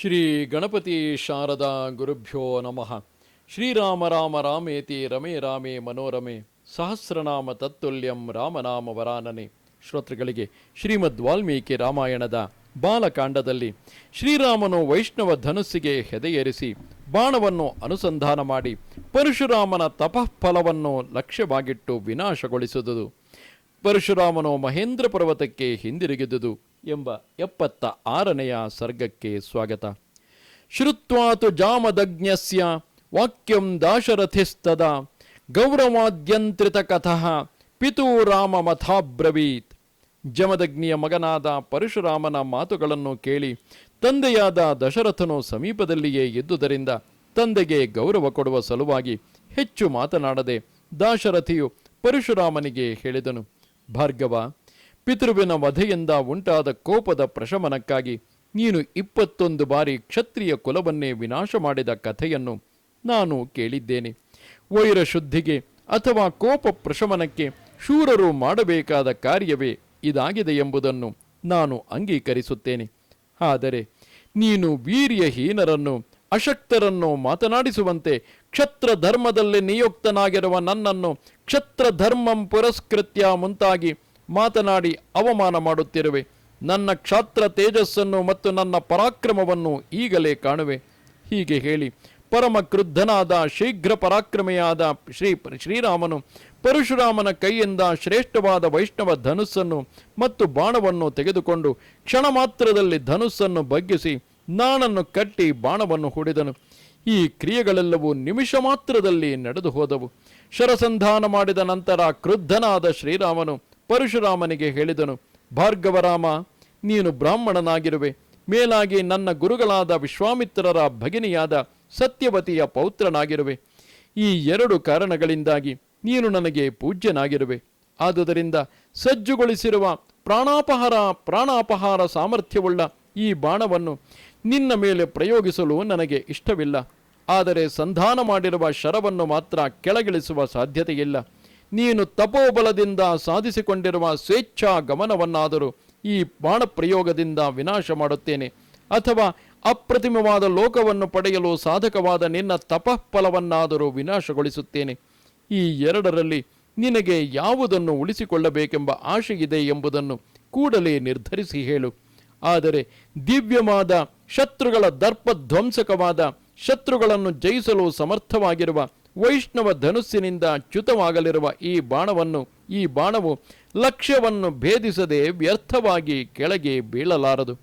ಶ್ರೀ ಗಣಪತಿ ಶಾರದಾ ಗುರುಭ್ಯೋ ನಮಃ. ಶ್ರೀರಾಮ ರಾಮ ರಾಮೇತಿ ರಮೇ ರಾಮೇ ಮನೋರಮೆ ಸಹಸ್ರನಾಮ ತತ್ತುಲ್ಯಂ ರಾಮನಾಮ ವರಾನನೆ. ಶ್ರೋತೃಗಳಿಗೆ ಶ್ರೀಮದ್ ವಾಲ್ಮೀಕಿ ರಾಮಾಯಣದ ಬಾಲಕಾಂಡದಲ್ಲಿ ಶ್ರೀರಾಮನು ವೈಷ್ಣವ ಧನುಸ್ಸಿಗೆ ಹೆದೆಯೇರಿಸಿ ಬಾಣವನ್ನು ಅನುಸಂಧಾನ ಮಾಡಿ ಪರಶುರಾಮನ ತಪಃಫಲವನ್ನು ಲಕ್ಷ್ಯವಾಗಿಟ್ಟು ವಿನಾಶಗೊಳಿಸಿದುದು. ಪರಶುರಾಮನು ಮಹೇಂದ್ರ ಪರ್ವತಕ್ಕೆ ಹಿಂದಿರುಗಿದುದು. ಎಂಬ ಎಪ್ಪತ್ತ ಆರನೆಯ ಸರ್ಗಕ್ಕೆ ಸ್ವಾಗತ. ಶ್ರುತ್ವಾತು ಜಾಮದಜ್ಞಸ್ಯ ವಾಕ್ಯಂ ದಾಶರಥಿಸ್ತದ ಗೌರವಾದ್ಯಂತ್ರಿತ ಕಥಃ ಪಿತೂ ರಾಮ ಮಥಾಬ್ರವೀತ್. ಜಮದಗ್ನಿಯ ಮಗನಾದ ಪರಶುರಾಮನ ಮಾತುಗಳನ್ನು ಕೇಳಿ ತಂದೆಯಾದ ದಶರಥನು ಸಮೀಪದಲ್ಲಿಯೇ ಇದ್ದುದರಿಂದ ತಂದೆಗೆ ಗೌರವ ಕೊಡುವ ಸಲುವಾಗಿ ಹೆಚ್ಚು ಮಾತನಾಡದೆ ದಾಶರಥಿಯು ಪರಶುರಾಮನಿಗೆ ಹೇಳಿದನು. ಭಾರ್ಗವ ಪಿತೃವಿನ ವಧೆಯಿಂದ ಉಂಟಾದ ಕೋಪದ ಪ್ರಶಮನಕ್ಕಾಗಿ ನೀನು ಇಪ್ಪತ್ತೊಂದು ಬಾರಿ ಕ್ಷತ್ರಿಯ ಕುಲವನ್ನೇ ವಿನಾಶ ಮಾಡಿದ ಕಥೆಯನ್ನು ನಾನು ಕೇಳಿದ್ದೇನೆ. ವೈರ ಶುದ್ಧಿಗೆ ಅಥವಾ ಕೋಪ ಪ್ರಶಮನಕ್ಕೆ ಶೂರರು ಮಾಡಬೇಕಾದ ಕಾರ್ಯವೇ ಇದಾಗಿದೆ ಎಂಬುದನ್ನು ನಾನು ಅಂಗೀಕರಿಸುತ್ತೇನೆ. ಆದರೆ ನೀನು ವೀರ್ಯಹೀನರನ್ನು, ಅಶಕ್ತರನ್ನು ಮಾತನಾಡಿಸುವಂತೆ ಕ್ಷತ್ರ ಧರ್ಮದಲ್ಲಿ ನಿಯುಕ್ತನಾಗಿರುವ ನನ್ನನ್ನು ಕ್ಷತ್ರ ಧರ್ಮಂ ಪುರಸ್ಕೃತ್ಯ ಮುಂತಾಗಿ ಮಾತನಾಡಿ ಅವಮಾನ ಮಾಡುತ್ತಿರುವೆ. ನನ್ನ ಕ್ಷಾತ್ರ ತೇಜಸ್ಸನ್ನು ಮತ್ತು ನನ್ನ ಪರಾಕ್ರಮವನ್ನು ಈಗಲೇ ಕಾಣುವೆ. ಹೀಗೆ ಹೇಳಿ ಪರಮ ಕ್ರುದ್ಧನಾದ, ಶೀಘ್ರ ಪರಾಕ್ರಮೆಯಾದ ಶ್ರೀ ಶ್ರೀರಾಮನು ಪರಶುರಾಮನ ಕೈಯಿಂದ ಶ್ರೇಷ್ಠವಾದ ವೈಷ್ಣವ ಧನುಸ್ಸನ್ನು ಮತ್ತು ಬಾಣವನ್ನು ತೆಗೆದುಕೊಂಡು ಕ್ಷಣ ಮಾತ್ರದಲ್ಲಿ ಧನುಸ್ಸನ್ನು ಬಗ್ಗಿಸಿ ನಾಣನ್ನು ಕಟ್ಟಿ ಬಾಣವನ್ನು ಹೂಡಿದನು. ಈ ಕ್ರಿಯೆಗಳೆಲ್ಲವೂ ನಿಮಿಷ ಮಾತ್ರದಲ್ಲಿ ನಡೆದು ಹೋದವು ಶರಸಂಧಾನ ಮಾಡಿದ ನಂತರ ಕ್ರುದ್ಧನಾದ ಶ್ರೀರಾಮನು ಪರಶುರಾಮನಿಗೆ ಹೇಳಿದನು, ಭಾರ್ಗವರಾಮ, ನೀನು ಬ್ರಾಹ್ಮಣನಾಗಿರುವೆ. ಮೇಲಾಗಿ ನನ್ನ ಗುರುಗಳಾದ ವಿಶ್ವಾಮಿತ್ರರ ಭಗಿನಿಯಾದ ಸತ್ಯವತಿಯ ಪೌತ್ರನಾಗಿರುವೆ. ಈ ಎರಡು ಕಾರಣಗಳಿಂದಾಗಿ ನೀನು ನನಗೆ ಪೂಜ್ಯನಾಗಿರುವೆ. ಆದುದರಿಂದ ಸಜ್ಜುಗೊಳಿಸಿರುವ ಪ್ರಾಣಾಪಹಾರ ಪ್ರಾಣಾಪಹಾರ ಸಾಮರ್ಥ್ಯವುಳ್ಳ ಈ ಬಾಣವನ್ನು ನಿನ್ನ ಮೇಲೆ ಪ್ರಯೋಗಿಸಲು ನನಗೆ ಇಷ್ಟವಿಲ್ಲ. ಆದರೆ ಸಂಧಾನ ಮಾಡಿರುವ ಶರವನ್ನು ಮಾತ್ರ ಕೆಳಗಿಳಿಸುವ ಸಾಧ್ಯತೆಯಿಲ್ಲ. ನೀನು ತಪೋಬಲದಿಂದ ಸಾಧಿಸಿಕೊಂಡಿರುವ ಸ್ವೇಚ್ಛಾ ಗಮನವನ್ನಾದರೂ ಈ ಬಾಣಪ್ರಯೋಗದಿಂದ ವಿನಾಶ ಮಾಡುತ್ತೇನೆ. ಅಥವಾ ಅಪ್ರತಿಮವಾದ ಲೋಕವನ್ನು ಪಡೆಯಲು ಸಾಧಕವಾದ ನಿನ್ನ ತಪಃಫಲವನ್ನಾದರೂ ವಿನಾಶಗೊಳಿಸುತ್ತೇನೆ. ಈ ಎರಡರಲ್ಲಿ ನಿನಗೆ ಯಾವುದನ್ನು ಉಳಿಸಿಕೊಳ್ಳಬೇಕೆಂಬ ಆಶೆಯಿದೆ ಎಂಬುದನ್ನು ಕೂಡಲೇ ನಿರ್ಧರಿಸಿ ಹೇಳು. ಆದರೆ ದಿವ್ಯವಾದ ಶತ್ರುಗಳ ದರ್ಪಧ್ವಂಸಕವಾದ ಶತ್ರುಗಳನ್ನು ಜಯಿಸಲು ಸಮರ್ಥವಾಗಿರುವ ವೈಷ್ಣವ ಧನುಸ್ಸಿನಿಂದ ಚ್ಯುತವಾಗಲಿರುವ ಈ ಬಾಣವನ್ನು, ಈ ಬಾಣವು ಲಕ್ಷ್ಯವನ್ನು ಭೇದಿಸದೆ ವ್ಯರ್ಥವಾಗಿ ಕೆಳಗೆ ಬೀಳಲಾರದು.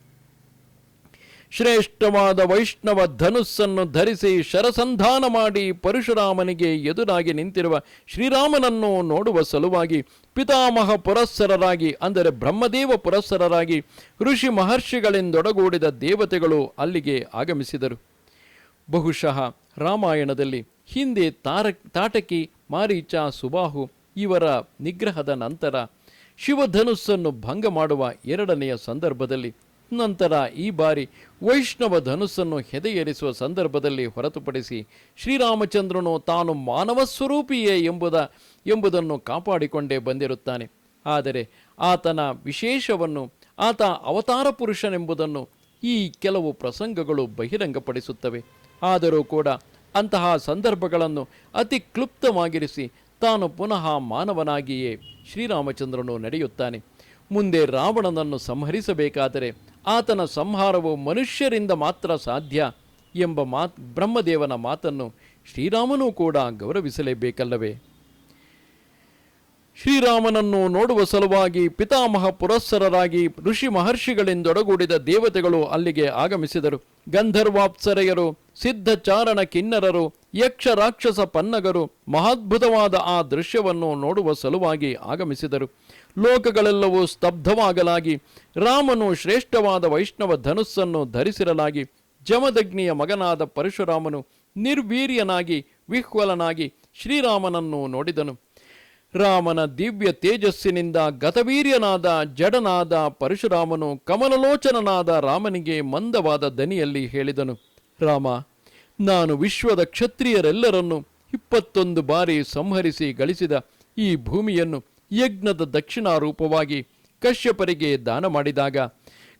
ಶ್ರೇಷ್ಠವಾದ ವೈಷ್ಣವ ಧನುಸ್ಸನ್ನು ಧರಿಸಿ ಶರಸಂಧಾನ ಮಾಡಿ ಪರಶುರಾಮನಿಗೆ ಎದುರಾಗಿ ನಿಂತಿರುವ ಶ್ರೀರಾಮನನ್ನು ನೋಡುವ ಸಲುವಾಗಿ ಪಿತಾಮಹ ಪುರಸ್ಸರರಾಗಿ, ಅಂದರೆ ಬ್ರಹ್ಮದೇವ ಪುರಸ್ಸರರಾಗಿ ಋಷಿ ಮಹರ್ಷಿಗಳಿಂದೊಡಗೂಡಿದ ದೇವತೆಗಳು ಅಲ್ಲಿಗೆ ಆಗಮಿಸಿದರು. ಬಹುಶಃ ರಾಮಾಯಣದಲ್ಲಿ ಹಿಂದೆ ತಾರ ತಾಟಕಿ ಮಾರೀಚ ಸುಬಾಹು ಇವರ ನಿಗ್ರಹದ ನಂತರ ಶಿವಧನುಸ್ಸನ್ನು ಭಂಗ ಮಾಡುವ ಎರಡನೆಯ ಸಂದರ್ಭದಲ್ಲಿ ನಂತರ ಈ ಬಾರಿ ವೈಷ್ಣವ ಧನುಸ್ಸನ್ನು ಹೆದೆಯೇರಿಸುವ ಸಂದರ್ಭದಲ್ಲಿ ಹೊರತುಪಡಿಸಿ ಶ್ರೀರಾಮಚಂದ್ರನು ತಾನು ಮಾನವ ಸ್ವರೂಪಿಯೇ ಎಂಬುದ ಎಂಬುದನ್ನು ಕಾಪಾಡಿಕೊಂಡೇ ಬಂದಿರುತ್ತಾನೆ. ಆದರೆ ಆತನ ವಿಶೇಷವನ್ನು ಆತ ಅವತಾರ ಪುರುಷನೆಂಬುದನ್ನು ಈ ಕೆಲವು ಪ್ರಸಂಗಗಳು ಬಹಿರಂಗಪಡಿಸುತ್ತವೆ. ಆದರೂ ಕೂಡ ಅಂತಹ ಸಂದರ್ಭಗಳನ್ನು ಅತಿ ಕ್ಲುಪ್ತವಾಗಿರಿಸಿ ತಾನು ಪುನಃ ಮಾನವನಾಗಿಯೇ ಶ್ರೀರಾಮಚಂದ್ರನು ನಡೆಯುತ್ತಾನೆ. ಮುಂದೆ ರಾವಣನನ್ನು ಸಂಹರಿಸಬೇಕಾದರೆ ಆತನ ಸಂಹಾರವು ಮನುಷ್ಯರಿಂದ ಮಾತ್ರ ಸಾಧ್ಯ ಎಂಬ ಮಾತ್ ಬ್ರಹ್ಮದೇವನ ಮಾತನ್ನು ಶ್ರೀರಾಮನೂ ಕೂಡ ಗೌರವಿಸಲೇಬೇಕಲ್ಲವೇ? ಶ್ರೀರಾಮನನ್ನು ನೋಡುವ ಸಲುವಾಗಿ ಪಿತಾಮಹ ಪುರಸ್ಸರರಾಗಿ ಋಷಿ ಮಹರ್ಷಿಗಳಿಂದೊಡಗೂಡಿದ ದೇವತೆಗಳು ಅಲ್ಲಿಗೆ ಆಗಮಿಸಿದರು. ಗಂಧರ್ವಾಪ್ಸರೆಯರು ಸಿದ್ಧಚಾರಣ ಕಿನ್ನರರು, ಯಕ್ಷ ರಾಕ್ಷಸ ಪನ್ನಗರು ಮಹಾದ್ಭುತವಾದ ಆ ದೃಶ್ಯವನ್ನು ನೋಡುವ ಸಲುವಾಗಿ ಆಗಮಿಸಿದರು. ಲೋಕಗಳೆಲ್ಲವೂ ಸ್ತಬ್ಧವಾಗಲಾಗಿ, ರಾಮನು ಶ್ರೇಷ್ಠವಾದ ವೈಷ್ಣವ ಧನುಸ್ಸನ್ನು ಧರಿಸಿರಲಾಗಿ, ಜಮದಗ್ನಿಯ ಮಗನಾದ ಪರಶುರಾಮನು ನಿರ್ವೀರ್ಯನಾಗಿ, ವಿಹ್ವಲನಾಗಿ ಶ್ರೀರಾಮನನ್ನು ನೋಡಿದನು. ರಾಮನ ದಿವ್ಯ ತೇಜಸ್ಸಿನಿಂದ ಗತವೀರ್ಯನಾದ, ಜಡನಾದ ಪರಶುರಾಮನು ಕಮಲಲೋಚನನಾದ ರಾಮನಿಗೆ ಮಂದವಾದ ದನಿಯಲ್ಲಿ ಹೇಳಿದನು. ರಾಮ, ನಾನು ವಿಶ್ವದ ಕ್ಷತ್ರಿಯರೆಲ್ಲರನ್ನು ಇಪ್ಪತ್ತೊಂದು ಬಾರಿ ಸಂಹರಿಸಿ ಗಳಿಸಿದ ಈ ಭೂಮಿಯನ್ನು ಯಜ್ಞದ ದಕ್ಷಿಣ ರೂಪವಾಗಿ ಕಶ್ಯಪರಿಗೆ ದಾನ ಮಾಡಿದಾಗ,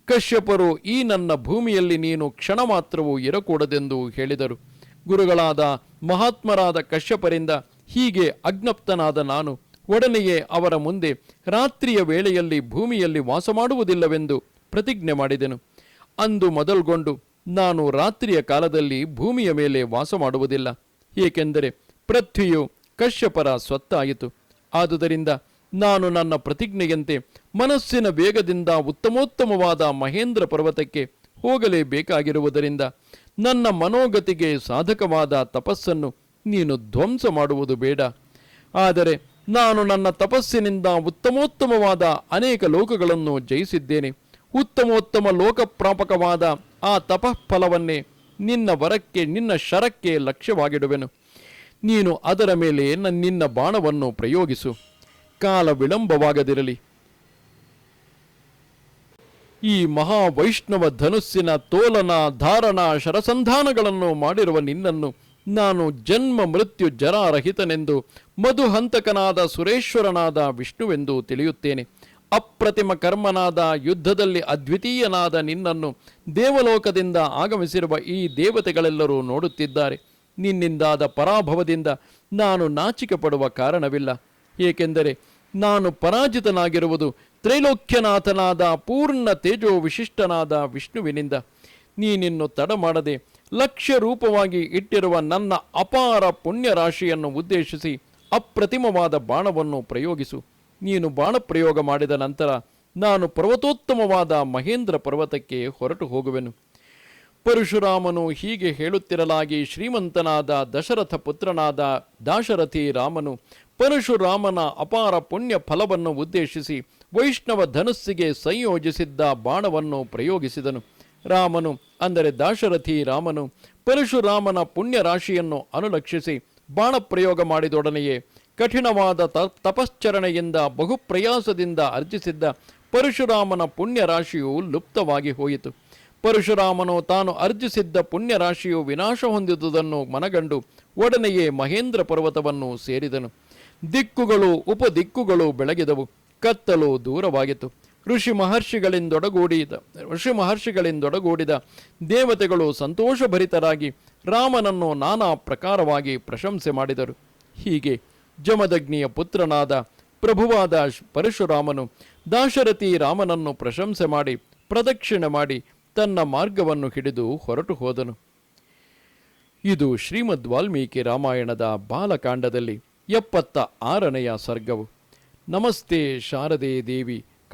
ಕಶ್ಯಪರು ಈ ನನ್ನ ಭೂಮಿಯಲ್ಲಿ ನೀನು ಕ್ಷಣ ಮಾತ್ರವೂ ಇರಕೂಡದೆಂದು ಹೇಳಿದರು. ಗುರುಗಳಾದ ಮಹಾತ್ಮರಾದ ಕಶ್ಯಪರಿಂದ ಹೀಗೆ ಅಜ್ಞಪ್ತನಾದ ನಾನು ಒಡನೆಯೇ ಅವರ ಮುಂದೆ ರಾತ್ರಿಯ ವೇಳೆಯಲ್ಲಿ ಭೂಮಿಯಲ್ಲಿ ವಾಸ ಮಾಡುವುದಿಲ್ಲವೆಂದು ಪ್ರತಿಜ್ಞೆ ಮಾಡಿದೆನು. ಅಂದು ಮೊದಲ್ಗೊಂಡು ನಾನು ರಾತ್ರಿಯ ಕಾಲದಲ್ಲಿ ಭೂಮಿಯ ಮೇಲೆ ವಾಸ ಮಾಡುವುದಿಲ್ಲ ಏಕೆಂದರೆ ಪೃಥ್ವಿಯು ಕಶ್ಯಪರ ಸ್ವತ್ತಾಯಿತು. ಆದುದರಿಂದ ನಾನು ನನ್ನ ಪ್ರತಿಜ್ಞೆಯಂತೆ ಮನಸ್ಸಿನ ವೇಗದಿಂದ ಉತ್ತಮೋತ್ತಮವಾದ ಮಹೇಂದ್ರ ಪರ್ವತಕ್ಕೆ ಹೋಗಲೇಬೇಕಾಗಿರುವುದರಿಂದ ನನ್ನ ಮನೋಗತಿಗೆ ಸಾಧಕವಾದ ತಪಸ್ಸನ್ನು ನೀನು ಧ್ವಂಸ ಮಾಡುವುದು ಬೇಡ. ಆದರೆ ನಾನು ನನ್ನ ತಪಸ್ಸಿನಿಂದ ಉತ್ತಮೋತ್ತಮವಾದ ಅನೇಕ ಲೋಕಗಳನ್ನು ಜಯಿಸಿದ್ದೇನೆ. ಉತ್ತಮೋತ್ತಮ ಲೋಕಪ್ರಾಪಕವಾದ ಆ ತಪಃಫಲವನ್ನೇ ನಿನ್ನ ವರಕ್ಕೆ, ನಿನ್ನ ಶರಕ್ಕೆ ಲಕ್ಷ್ಯವಾಗಿಡುವೆನು. ನೀನು ಅದರ ಮೇಲೆ ನನ್ನ ಬಾಣವನ್ನು ಪ್ರಯೋಗಿಸು. ಕಾಲ ವಿಳಂಬವಾಗದಿರಲಿ. ಈ ಮಹಾವೈಷ್ಣವ ಧನುಸ್ಸಿನ ತೋಲನ, ಧಾರಣ, ಶರಸಂಧಾನಗಳನ್ನು ಮಾಡಿರುವ ನಿನ್ನನ್ನು ನಾನು ಜನ್ಮ ಮೃತ್ಯು ಜರಾರಹಿತನೆಂದು ಮಧುಹಂತಕನಾದ ಸುರೇಶ್ವರನಾದ ವಿಷ್ಣುವೆಂದು ತಿಳಿಯುತ್ತೇನೆ. ಅಪ್ರತಿಮ ಕರ್ಮನಾದ ಯುದ್ಧದಲ್ಲಿ ಅದ್ವಿತೀಯನಾದ ನಿನ್ನನ್ನು ದೇವಲೋಕದಿಂದ ಆಗಮಿಸಿರುವ ಈ ದೇವತೆಗಳೆಲ್ಲರೂ ನೋಡುತ್ತಿದ್ದಾರೆ. ನಿನ್ನಿಂದಾದ ಪರಾಭವದಿಂದ ನಾನು ನಾಚಿಕೆ ಪಡುವ ಕಾರಣವಿಲ್ಲ. ಏಕೆಂದರೆ ನಾನು ಪರಾಜಿತನಾಗಿರುವುದು ತ್ರೈಲೋಕ್ಯನಾಥನಾದ ಪೂರ್ಣ ತೇಜೋ ವಿಶಿಷ್ಟನಾದ ವಿಷ್ಣುವಿನಿಂದ. ನೀನಿನ್ನು ತಡ ಮಾಡದೆ ಲಕ್ಷ್ಯ ರೂಪವಾಗಿ ಇಟ್ಟಿರುವ ನನ್ನ ಅಪಾರ ಪುಣ್ಯ ರಾಶಿಯನ್ನು ಉದ್ದೇಶಿಸಿ ಅಪ್ರತಿಮವಾದ ಬಾಣವನ್ನು ಪ್ರಯೋಗಿಸು. ನೀನು ಬಾಣ ಪ್ರಯೋಗ ಮಾಡಿದ ನಂತರ ನಾನು ಪರ್ವತೋತ್ತಮವಾದ ಮಹೇಂದ್ರ ಪರ್ವತಕ್ಕೆ ಹೊರಟು ಹೋಗುವೆನು. ಪರಶುರಾಮನು ಹೀಗೆ ಹೇಳುತ್ತಿರಲಾಗಿ ಶ್ರೀಮಂತನಾದ ದಶರಥ ಪುತ್ರನಾದ ದಾಶರಥಿ ರಾಮನು ಪರಶುರಾಮನ ಅಪಾರ ಪುಣ್ಯ ಫಲವನ್ನು ಉದ್ದೇಶಿಸಿ ವೈಷ್ಣವ ಧನುಸ್ಸಿಗೆ ಸಂಯೋಜಿಸಿದ್ದ ಬಾಣವನ್ನು ಪ್ರಯೋಗಿಸಿದನು. ರಾಮನು ಅಂದರೆ ದಾಶರಥಿ ರಾಮನು ಪರಶುರಾಮನ ಪುಣ್ಯ ರಾಶಿಯನ್ನು ಅನುಲಕ್ಷಿಸಿ ಬಾಣಪ್ರಯೋಗ ಮಾಡಿದೊಡನೆಯೇ ಕಠಿಣವಾದ ತಪಶ್ಚರಣೆಯಿಂದ ಬಹುಪ್ರಯಾಸದಿಂದ ಅರ್ಜಿಸಿದ್ದ ಪರಶುರಾಮನ ಪುಣ್ಯ ರಾಶಿಯು ಲುಪ್ತವಾಗಿ ಹೋಯಿತು. ಪರಶುರಾಮನು ತಾನು ಅರ್ಜಿಸಿದ್ದ ಪುಣ್ಯ ರಾಶಿಯು ವಿನಾಶ ಹೊಂದಿದುದನ್ನು ಮನಗಂಡು ಒಡನೆಯೇ ಮಹೇಂದ್ರ ಪರ್ವತವನ್ನು ಸೇರಿದನು. ದಿಕ್ಕುಗಳು, ಉಪದಿಕ್ಕುಗಳು ಬೆಳಗಿದವು. ಕತ್ತಲು ದೂರವಾಗಿತ್ತು. ಋಷಿ ಮಹರ್ಷಿಗಳಿಂದೊಡಗೂಡಿದ ಋಷಿ ಮಹರ್ಷಿಗಳಿಂದೊಡಗೂಡಿದ ದೇವತೆಗಳು ಸಂತೋಷಭರಿತರಾಗಿ ರಾಮನನ್ನು ನಾನಾ ಪ್ರಕಾರವಾಗಿ ಪ್ರಶಂಸೆ ಮಾಡಿದರು. ಹೀಗೆ ಜಮದಗ್ನಿಯ ಪುತ್ರನಾದ ಪ್ರಭುವಾದ ಪರಶುರಾಮನು ದಾಶರಥಿ ರಾಮನನ್ನು ಪ್ರಶಂಸೆ ಮಾಡಿ, ಪ್ರದಕ್ಷಿಣೆ ಮಾಡಿ ತನ್ನ ಮಾರ್ಗವನ್ನು ಹಿಡಿದು ಹೊರಟು ಹೋದನು. ಇದು ಶ್ರೀಮದ್ ವಾಲ್ಮೀಕಿ ರಾಮಾಯಣದ ಬಾಲಕಾಂಡದಲ್ಲಿ ಎಪ್ಪತ್ತ ಆರನೆಯ ಸರ್ಗವು. ನಮಸ್ತೆ ಶಾರದೆ ದೇವಿ.